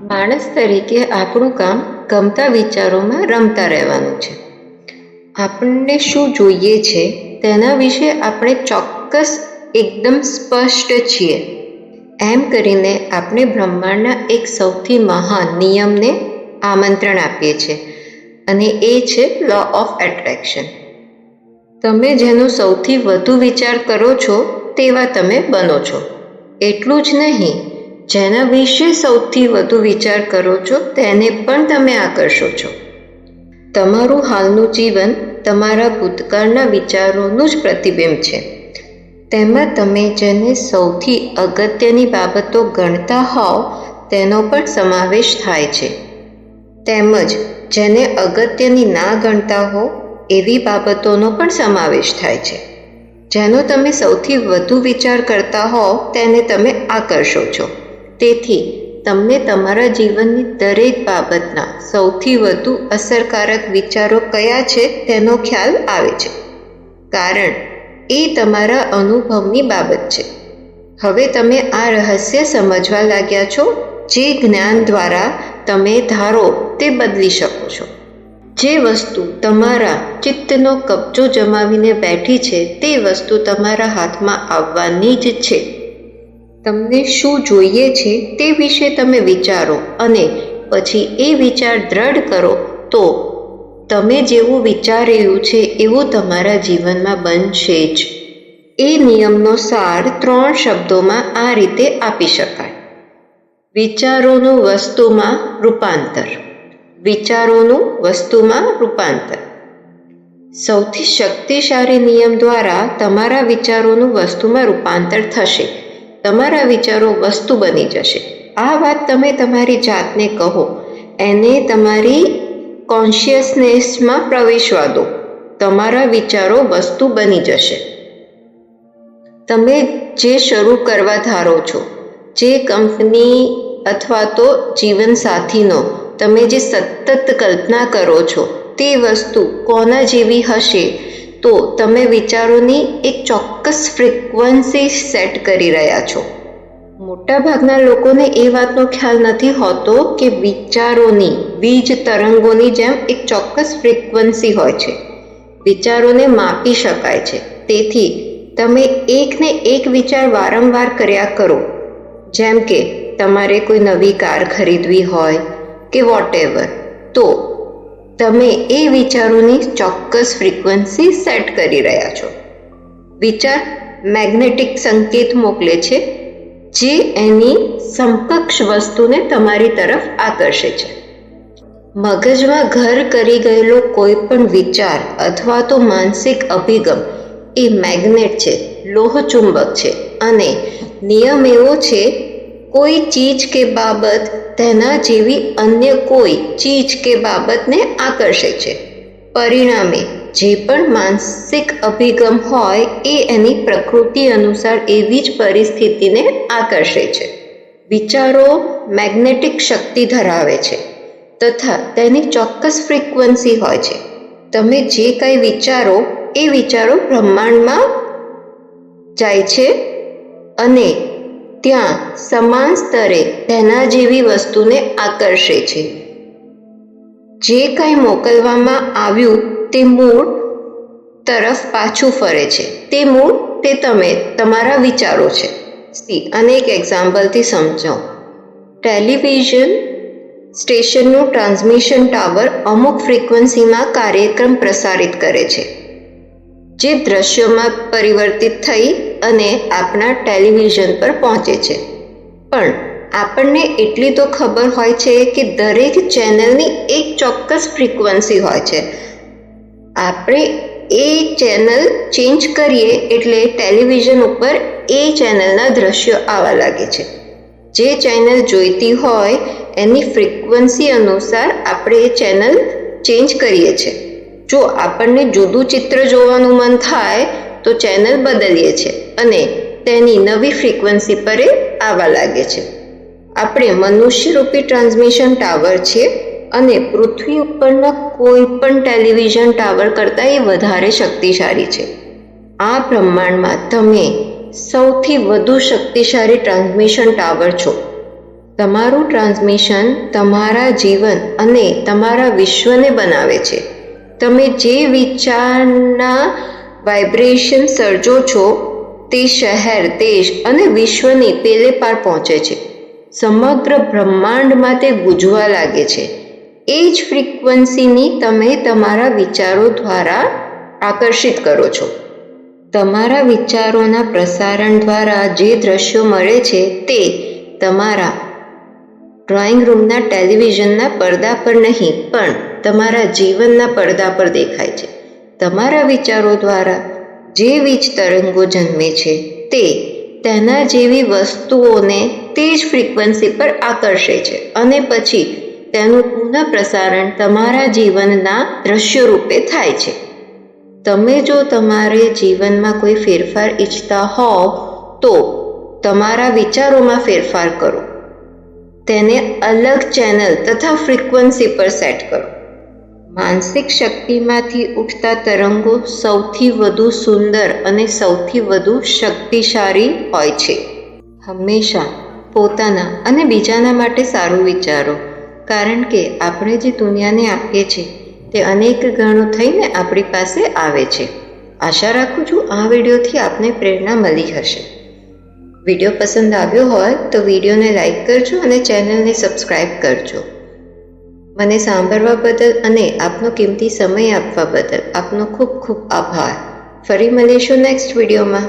માણસ તરીકે આપણું કામ ગમતા વિચારોમાં રમતા રહેવાનું છે. આપણને શું જોઈએ છે તેના વિશે આપણે ચોક્કસ એકદમ સ્પષ્ટ છીએ. એમ કરીને આપણે બ્રહ્માંડના એક સૌથી મહાન નિયમને આમંત્રણ આપીએ છીએ અને એ છે લો ઓફ એટ્રેક્શન તમે જેનું સૌથી વધુ વિચાર કરો છો તેવા તમે બનો છો. એટલું જ નહીં જેના વિશે સૌથી વધુ વિચાર કરો છો, તેને પણ તમે આકર્ષો છો. તમારું હાલનું જીવન તમારા ભૂતકાળના વિચારોનું જ પ્રતિબિંબ છે. તેમાં તમે જેને સૌથી અગત્યની બાબતો ગણતા હોવ, તેનો પણ સમાવેશ થાય છે. તેમજ જેને અગત્યની ના ગણતા હો, એવી બાબતોનો પણ સમાવેશ થાય છે. જેનો તમે સૌથી વધુ વિચાર કરતા હો તેને તમે આકર્ષો છો. તેથી તમને તમારા જીવનની દરેક બાબતના સૌથી વધુ અસરકારક વિચારો કયા છે તેનો ખ્યાલ આવે છે. કારણ, એ તમારા અનુભવની બાબત છે. હવે તમે આ રહસ્ય સમજવા લાગ્યા છો, જે જ્ઞાન દ્વારા તમે ધારો તે બદલી શકો છો. જે વસ્તુ તમારા ચિત્તનો કબજો જમાવીને બેઠી છે, તે વસ્તુ તમારા હાથમાં આવવાની જ છે. તમને શું જોઈએ છે તે વિશે તમે વિચારો અને પછી એ વિચાર દ્રઢ કરો તો તમે જેવું વિચારેલું છે એવું તમારા જીવનમાં બનશે જ. એ નિયમનો સાર ત્રણ શબ્દોમાં આ રીતે આપી શકાય. વિચારોનું વસ્તુમાં રૂપાંતર. વિચારોનું વસ્તુમાં રૂપાંતર. સૌથી શક્તિશાળી નિયમ દ્વારા તમારા વિચારોનું વસ્તુમાં રૂપાંતર થશે. તમારા વિચારો વસ્તુ બની જશે. આ વાત તમે તમારી જાતને કહો. એને તમારી કોન્શિયસનેસમાં પ્રવેશવા દો. તમારા વિચારો વસ્તુ બની જશે. તમે જે શરૂ કરવા ધારો છો, જે કંપની અથવા તો જીવનસાથીનો તમે જે સતત કલ્પના કરો છો, તે વસ્તુ કોના જેવી હશે? તો તમે વિચારોની એક ચોક્કસ ફ્રિકવન્સી સેટ કરી રહ્યા છો. મોટાભાગના લોકોને એ વાતનો ખ્યાલ નથી હોતો કે વિચારોની, વીજ તરંગોની જેમ એક ચોક્કસ ફ્રિકવન્સી હોય છે. વિચારોને માપી શકાય છે. તેથી તમે એકને એક વિચાર વારંવાર કર્યા કરો. જેમ કે તમારે કોઈ નવી કાર ખરીદવી હોય કે વોટેવર તો તમે એ વિચારોની ચોક્કસ ફ્રીક્વન્સી સેટ કરી રહ્યા છો. વિચાર મેગ્નેટિક સંકેત મોકલે છે, જે એની સમકક્ષ વસ્તુને તમારી તરફ આકર્ષે છે. મગજમાં ઘર કરી ગયેલો કોઈ પણ વિચાર અથવા તો માનસિક અભિગમ એ મેગ્નેટ છે, લોહચુંબક છે અને નિયમ એવો છે કોઈ ચીજ કે બાબત તેના જેવી અન્ય કોઈ ચીજ કે બાબતને આકર્ષે છે. પરિણામે, જે પણ માનસિક અભિગમ હોય એ એની પ્રકૃતિ અનુસાર એવી જ પરિસ્થિતિને આકર્ષે છે. વિચારો મેગ્નેટિક શક્તિ ધરાવે છે તથા તેની ચોક્કસ ફ્રીક્વન્સી હોય છે. તમે જે કંઈ વિચારો, એ વિચારો બ્રહ્માંડમાં જાય છે અને ત્યાં સમાન સ્તરે તેના જેવી વસ્તુને આકર્ષે છે. જે કંઈ મોકલવામાં આવ્યું તે મૂળ તરફ પાછું ફરે છે. તે મૂળ તે તમે, તમારા વિચારો છે. સી, અનેક એક્ઝામ્પલથી સમજો. ટેલિવિઝન સ્ટેશનનું ટ્રાન્સમિશન ટાવર અમુક ફ્રીક્વન્સીમાં કાર્યક્રમ પ્રસારિત કરે છે. જે દ્રશ્યોમાં પરિવર્તિત થઈ અને આપણા ટેલિવિઝન પર પહોંચે છે. પણ આપણને એટલી તો ખબર હોય છે કે દરેક ચેનલની એક ચોક્કસ ફ્રીક્વન્સી હોય છે. આપણે એ ચેનલ ચેન્જ કરીએ એટલે ટેલિવિઝન ઉપર એ ચેનલના દ્રશ્યો આવવા લાગે છે. જે ચેનલ જોઈતી હોય એની ફ્રીક્વન્સી અનુસાર આપણે એ ચેનલ ચેન્જ કરીએ છીએ જો આપણને જુદું ચિત્ર જોવાનું મન થાય તો ચેનલ બદલીએ છીએ અને તેની નવી ફ્રીક્વન્સી પર આવવા લાગે છે. આપણે મનુષ્યરૂપી ટ્રાન્સમિશન ટાવર છે અને પૃથ્વી ઉપરના કોઈ પણ ટેલિવિઝન ટાવર કરતાં એ વધારે શક્તિશાળી છે. આ બ્રહ્માંડમાં તમે સૌથી વધુ શક્તિશાળી ટ્રાન્સમિશન ટાવર છો. તમારું ટ્રાન્સમિશન તમારા જીવન અને તમારા વિશ્વને બનાવે છે. તમે જે વિચારના વાઇબ્રેશન સર્જો છો તે શહેર, દેશ અને વિશ્વની પેલે પાર પહોંચે છે. સમગ્ર બ્રહ્માંડમાં તે ગુંજવા લાગે છે. એ જ ફ્રીક્વન્સીની તમે તમારા વિચારો દ્વારા આકર્ષિત કરો છો. તમારા વિચારોના પ્રસારણ દ્વારા જે દ્રશ્યો મળે છે તે તમારા ડ્રોઈંગ રૂમના ટેલિવિઝનના પડદા પર નહીં, પણ તમારા જીવનના પડદા પર દેખાય છે. તમારા વિચારો દ્વારા જે વીજ તરંગો જન્મે છે, તે તેના જેવી વસ્તુઓને તે જ ફ્રીક્વન્સી પર આકર્ષે છે અને પછી તેનું પુનઃ પ્રસારણ તમારા જીવનના દ્રશ્ય રૂપે થાય છે. તમે જો તમારે જીવનમાં કોઈ ફેરફાર ઈચ્છતા હોવ, તો તમારા વિચારોમાં ફેરફાર કરો. તેને અલગ ચેનલ તથા ફ્રીક્વન્સી પર સેટ કરો. માનસિક શક્તિમાંથી ઉઠતા તરંગો સૌથી વધુ સુંદર અને સૌથી વધુ શક્તિશાળી હોય છે. હંમેશા પોતાના અને બીજાના માટે સારું વિચારો, કારણ કે આપણે જે દુનિયાને આપીએ છીએ, તે અનેક ગણું થઈને આપણી પાસે આવે છે. આશા રાખું છું આ વિડીયોથી આપને પ્રેરણા મળી હશે. વીડિયો પસંદ આવ્યો હોય તો વિડીયોને લાઇક કરજો અને ચેનલને સબસ્ક્રાઈબ કરજો. મને સાંભળવા બદલ અને આપનો કિંમતી સમય આપવા બદલ આપનો ખૂબ ખૂબ આભાર. ફરી મળીશું નેક્સ્ટ વિડીયોમાં